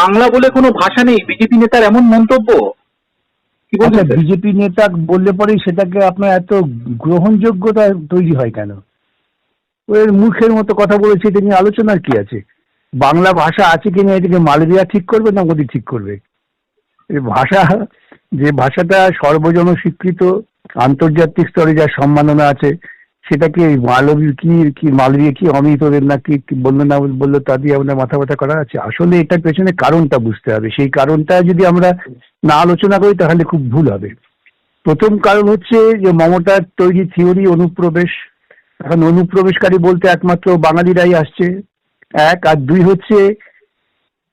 বাংলা বলে কোনো ভাষা নেই বিজেপি নেতার এমন মন্তব্য? কি আচ্ছা বলছেন বিজেপি নেতা বললে পরে সেটাকে আপনার এত গ্রহণযোগ্যতা তৈরি হয় কেন? ওই মুখের মতো কথা বলেছে এটা নিয়ে আলোচনার কি আছে? বাংলা ভাষা আছে কিনা এটাকে মালবিয়া ঠিক করবে না মোদি ঠিক করবে? ভাষা যে ভাষাটা সর্বজন স্বীকৃত আন্তর্জাতিক স্তরে যার সম্মাননা আছে সেটাকে মালবী কি কি মালবিয়া কি অমিতদের না কি কি বলল না বলল তা দিয়ে আমাদের মাথা ব্যথা করা আছে? আসলে এটার পেছনে কারণটা বুঝতে হবে। সেই কারণটা যদি আমরা না আলোচনা করি, তাহলে খুব ভুল হবে। প্রথম কারণ হচ্ছে যে মমতার তৈরি থিওরি অনুপ্রবেশ। এখন অনুপ্রবেশকারী বলতে একমাত্র বাঙালিরাই আসছে। এক, আর দুই হচ্ছে,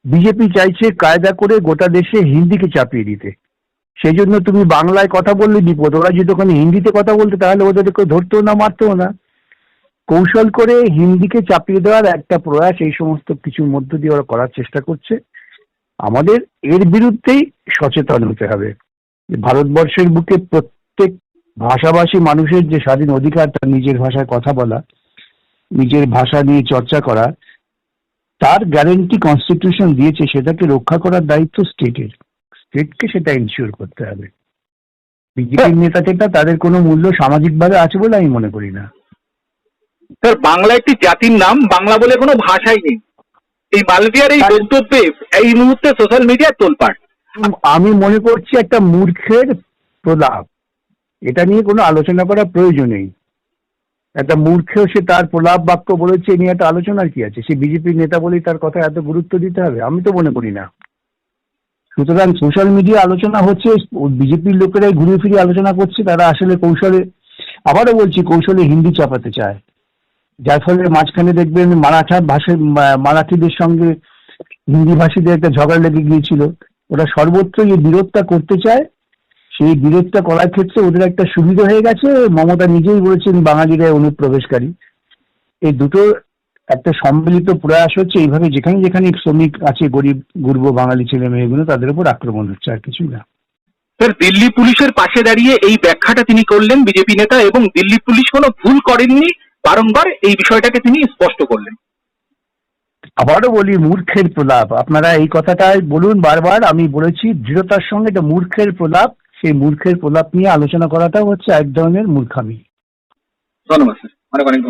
বিজেপি চাইছে কায়দা করে গোটা দেশে হিন্দিকে চাপিয়ে দিতে। সেই জন্য তুমি বাংলায় কথা বললে বিপদ। ওরা যদি ওখানে হিন্দিতে কথা বলতে, তাহলে ওদের কেউ ধরতেও না, মারতেও না। কৌশল করে হিন্দিকে চাপিয়ে দেওয়ার একটা প্রয়াস এই সমস্ত কিছুর মধ্য দিয়ে ওরা করার চেষ্টা করছে। আমাদের এর বিরুদ্ধেই সচেতন হতে হবে। ভারতবর্ষের বুকে প্রত্যেক ভাষাভাষী মানুষের যে স্বাধীন অধিকার, তার নিজের ভাষায় কথা বলা, নিজের ভাষা নিয়ে চর্চা করা, তার গ্যারেন্টি কনস্টিটিউশন দিয়েছে, সেটাকে রক্ষা করার দায়িত্ব স্টেটের স্টেটকে সেটা ইনশিওর করতে হবে। বিজেপির নেতা টেতা তাদের কোনো মূল্য সামাজিকভাবে আছে বলে আমি মনে করি না। স্যার বাংলা একটি জাতির নাম বাংলা বলে কোনো ভাষাই নেই। এই মালবিয়ার এই বক্তব্যে এই মুহূর্তে সোশ্যাল মিডিয়ার তোলপাড়। আমি মনে করছি একটা মূর্খের প্রলাপ। এটা নিয়ে কোনো আলোচনা করার প্রয়োজন নেই। একটা মূর্খেও সে তার প্রলাপ বাক্য বলেছে এ নিয়ে একটা আলোচনার কি আছে? সে বিজেপির নেতা বলেই তার কথা এত গুরুত্ব দিতে হবে? আমি তো মনে করি না। সুতরাং সোশ্যাল মিডিয়া আলোচনা হচ্ছে, বিজেপির লোকেরাই ঘুরে ফিরে আলোচনা করছে, তারা আসলে কৌশলে, আবারও বলছি, কৌশলে হিন্দি চাপাতে চায়। যার ফলে মাঝখানে দেখবেন মারাঠা ভাষা, মারাঠিদের সঙ্গে হিন্দি ভাষীদের একটা ঝগড়া লেগে গিয়েছিল। ওরা সর্বত্র যে বিরোধটা করতে চায়, সেই বিরোধটা করার ক্ষেত্রে ওদের একটা সুবিধা হয়ে গেছে। মমতা নিজেই বলেছেন বাঙালিরা অনুপ্রবেশকারী। এই দুটো একটা সম্মিলিত প্রয়াস হচ্ছে এইভাবে যেখানে যেখানে শ্রমিক আছে গরিব গুরব বাঙালি ছেলে মেয়েগুলো তাদের উপর আক্রমণ হচ্ছে আর কিছু না। স্যার দিল্লি পুলিশের পাশে দাঁড়িয়ে এই ব্যাখ্যাটা তিনি করলেন বিজেপি নেতা এবং দিল্লি পুলিশ কোনো ভুল করেননি বারংবার এই বিষয়টাকে তিনি স্পষ্ট করলেন। আবারও বলি মূর্খের প্রলাপ। আপনারা এই কথাটাই বলুন বারবার আমি বলেছি দৃঢ়তার সঙ্গে এটা মূর্খের প্রলাপ সেই মূর্খের প্রলাপ নিয়ে আলোচনা করাটাও হচ্ছে এক ধরনের মূর্খামি। ধন্যবাদ স্যার। অনেক অনেক।